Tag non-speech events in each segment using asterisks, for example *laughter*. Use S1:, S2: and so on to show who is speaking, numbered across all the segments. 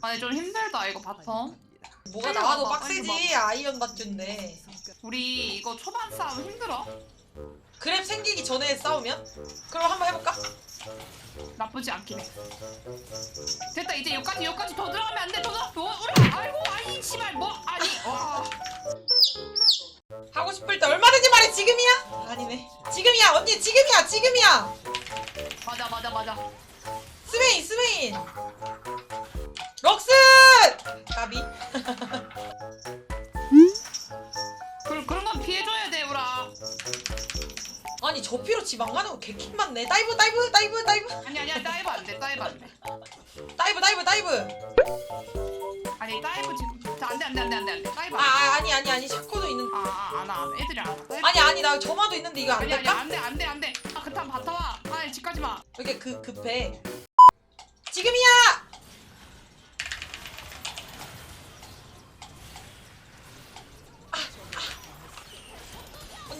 S1: 아니 좀 힘들다 이거 바텀.
S2: 뭐가 나와도 빡세지 아이언 맞준데
S1: 우리 이거 초반 싸움 힘들어?
S2: 그랩 생기기 전에 싸우면? 그럼 한번 해볼까?
S1: 나쁘지 않긴 해. 됐다 이제 여기까지 여기까지 더 들어가면 안 돼. 더 들어. 더 우리 아이고 아이 씨발 뭐 아니 와.
S2: 하고 싶을 때 얼마든지 말해 지금이야? 아니네 지금이야 언니 지금이야 지금이야
S1: 맞아 맞아 맞아.
S2: 스웨인 스웨인 럭스 가비 *laughs*
S1: 그 그런 건 피해줘야 돼 우라.
S2: 아니 저 피로 집안 가는 거 개킹 맞네 다이브 다이브 다이브 다이브
S1: 아니 아니야 다이브 안 돼. 다이브 안 돼.
S2: 다이브 다이브 다이브
S1: 아니 다이브 지금 안돼 안 돼 안 돼 안 돼 안 돼. 다이브
S2: 아,
S1: 안 돼.
S2: 아 아니 아니 아니 샤코도 있는
S1: 아안안 애들이 안 와.
S2: 아니 아니 나 점화도 있는데 이거 안
S1: 아니 아니
S2: 될까?
S1: 안 돼 안 돼 안 돼. 아 그탄 바타와. 아니 집까지 마.
S2: 이렇게 그 급해 지금이야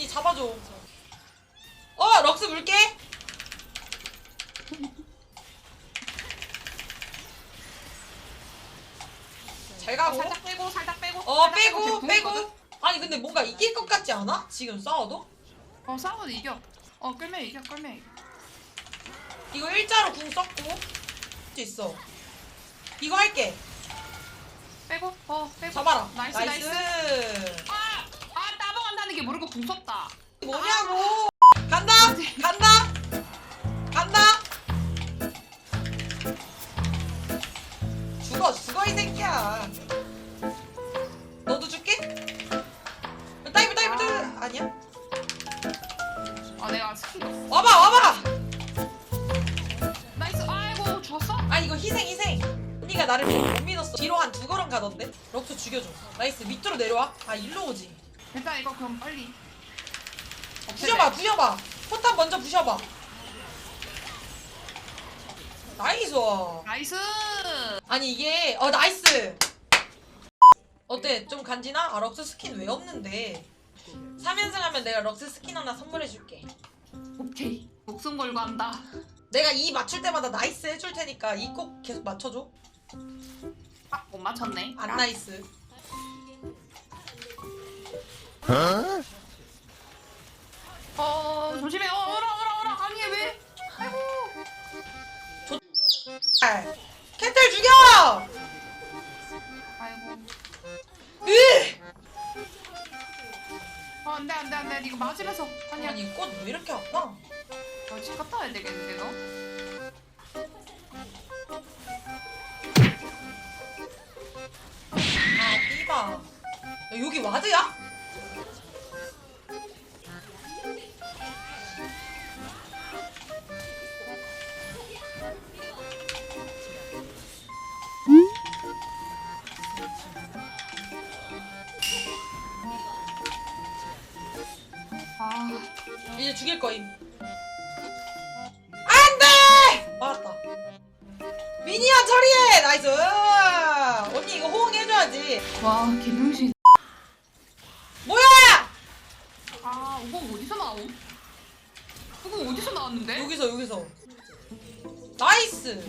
S2: 잡아줘 어 럭스 물게 잘 가고
S1: 살짝 빼고 살짝 빼고.
S2: 어
S1: 살짝
S2: 빼고
S1: 있거든?
S2: 빼고 아니 근데 뭔가 이길 것 같지 않아? 지금 싸워도?
S1: 어 싸워도 이겨. 어 끌면 이겨 끌면 이겨.
S2: 이거 일자로 궁 썼고 할수 있어 이거 할게
S1: 빼고 어 빼고.
S2: 잡아라
S1: 나이스
S2: 나이스.
S1: 나이스. 아, 아 따봉한다는 게 모르고 궁 썼다.
S2: 뭐냐고. 간다. 간다. 간다. 죽어 죽어 이 새끼야. 너도 줄게? 다이브 다이브 다이브. 아니야?
S1: 아 내가 스킨 넣었어.
S2: 와봐 와봐.
S1: 나이스. 아이고 죽었어?
S2: 아 이거 희생 희생. 언니가 나를 못 믿었어. 뒤로 한 두 걸음 가던데? 럭스 죽여줘. 나이스. 밑으로 내려와. 아 일로 오지
S1: 일단 이거 그럼 빨리.
S2: 부셔봐 부셔봐 포탄 먼저 부셔봐 나이스
S1: 나이스.
S2: 아니 이게 어 나이스 어때 좀 간지나? 아 럭스 스킨 왜 없는데 3연승 하면 내가 럭스 스킨 하나 선물해줄게
S1: 오케이. 목숨 걸고 한다.
S2: 내가 이 맞출 때마다 나이스 해줄 테니까 이 꼭 계속 맞춰줘
S1: 아 못 맞췄네.
S2: 안 나이스
S1: 어 조심해. 어 오라 오라 오라. 아니 왜? 아이고.
S2: 아, 캔틀 죽여!
S1: 아이고.
S2: 으!
S1: 어 안돼 안돼 안돼. 이거 맞으면서. 아니 아니.
S2: 꽃 왜 이렇게 아파?
S1: 너 집 갔다 와야 되겠는데 너?
S2: 아 야, 여기 와드야? 죽일 거임 안 돼! 맞았다 미니언 처리해! 나이스 언니 이거 호응해줘야지
S1: 와 개명신.
S2: 뭐야!
S1: 아 우공 어디서 나옴? 우공 어디서 나왔는데?
S2: 여기서 여기서 나이스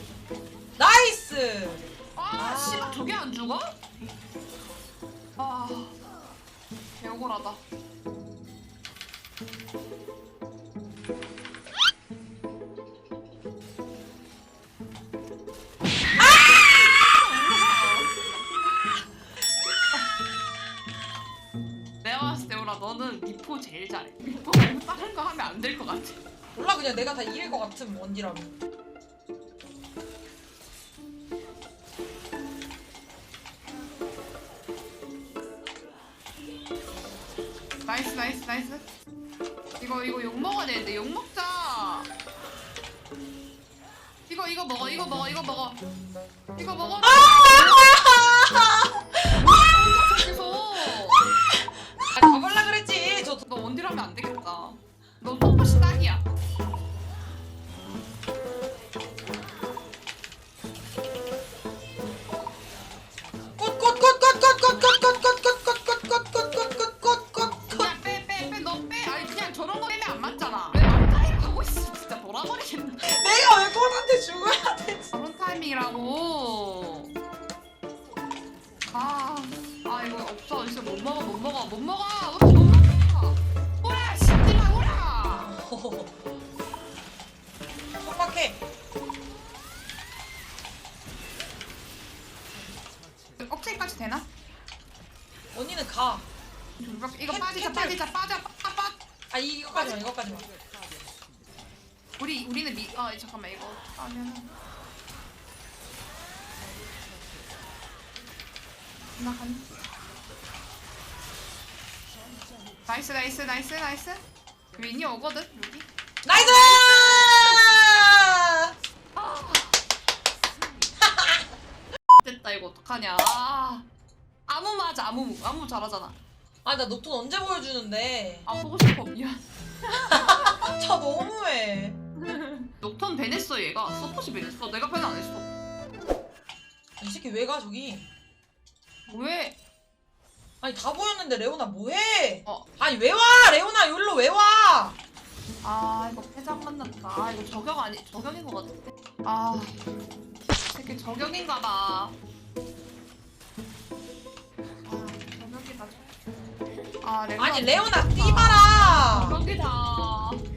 S2: 나이스
S1: 아,
S2: 아.
S1: 씨발 저게 안 죽어? 아, 개억울하다. 때 오라 너는 미포 제일 잘해. 미포 말고 다른 거 하면 안 될 것 같아.
S2: 몰라 그냥 내가 다 이길 것 같은 원디라면
S1: 나이스 나이스 나이스. 이거 이거 욕 먹어야 되는데 욕 먹자. 이거 이거 먹어 이거 먹어 이거 먹어. 이거 먹어. *laughs* 원딜하면 안 되겠다. 너 뽀뽀시 딱이야. 오라
S2: 촉박해.
S1: 억제기까지 되나?
S2: 언니는 가.
S1: 이거
S2: 캔-
S1: 빠지자
S2: 캔들.
S1: 빠지자 빠져 빠, 빠.
S2: 아 이거까지 마 이거까지 마.
S1: 우리 우리는 미. 아 잠깐만 이거 빠면. 나간. 나이스 나이스 나이스 나이스. 윈이 오거든 여기.
S2: 나이스! *laughs*
S1: 됐다 이거 어떡하냐. 아, 아무 맞아 아무 아무 잘하잖아.
S2: 아나 녹톤 언제 보여주는데?
S1: 아 보고 싶어 미안. *laughs*
S2: 저 너무해. *laughs*
S1: 녹턴 배냈어 얘가 서폿이 배냈어 내가 배는 안 했어.
S2: 이 새끼 왜 가 저기?
S1: 왜?
S2: 아니 다 보였는데 레오나 뭐해?
S1: 어.
S2: 아니 왜 와?
S1: 만났다. 아 이거 저격 아니 저격인 것 같은데. 아 새끼 저격인가 봐. 아 저격이다. 저격. 아 레오나.
S2: 아니 레오나 뛰봐라.
S1: 저격이다.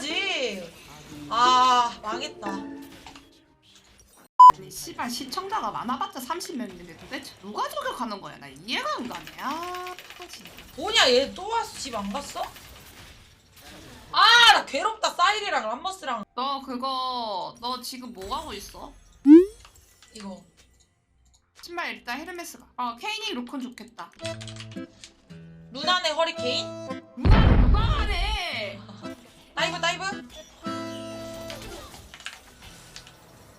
S2: 때려야지. 아 망했다.
S1: 아니 씨발 시청자가 많아봤자 30명인데 도대체 누가 저격하는 거야? 나 이해가 안 가네. 아 진짜.
S2: 뭐냐 얘 또 왔어 집 안 갔어? 아 나 괴롭다 사일이랑 람머스랑
S1: 너 그거 너 지금 뭐 하고 있어?
S2: 이거
S1: 신발 일단 헤르메스가. 어 케이니 루콘 좋겠다.
S2: 루나네 허리케인
S1: 하네?
S2: 다이브 다이브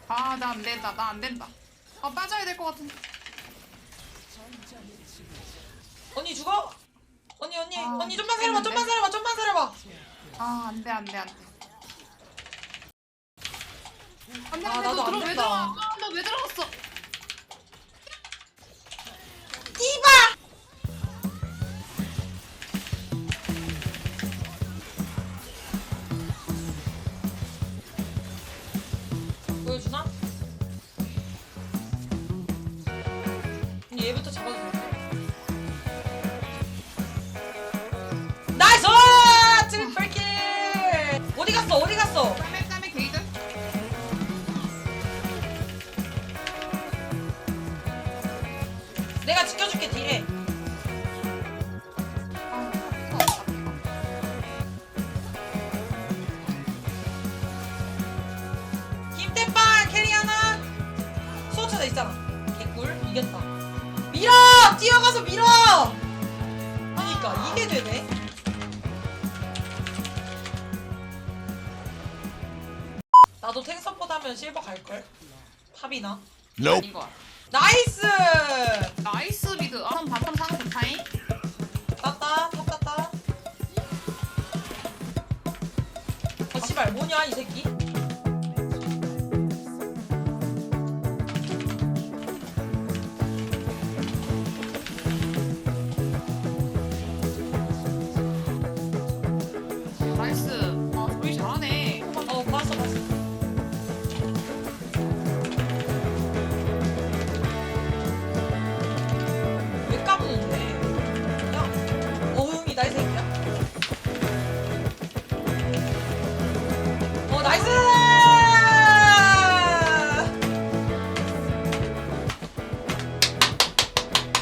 S1: 아 나 안 된다 나 안 된다. 아 빠져야 될 것 같은데.
S2: 언니 죽어? 언니 언니
S1: 아,
S2: 언니 좀만 살아봐 좀만 살아봐 좀만 살아봐
S1: 아 안 돼 안 돼 안돼. 안돼
S2: 아,
S1: 안돼
S2: 나도 너안
S1: 들어 왜
S2: 된다.
S1: 들어가? 아너왜 들어갔어?
S2: 갔어?
S1: 땀에 땀에 게이드.
S2: 내가 지켜줄게 뒤에. 김태빵 캐리 하나 수호차도 있잖아 개꿀 이겼다 밀어 뛰어가서 밀어 그니까 이게 되네 나도 탱 서포트 하면 실버 갈걸? 팝이나?
S3: Nope.
S1: 아닌 거 같아.
S2: 나이스!
S1: 나이스 미드. 아 그럼 바텀 상좋다잉.
S2: 땄다. 탑 땄다. 아 씨발 뭐냐 이 새끼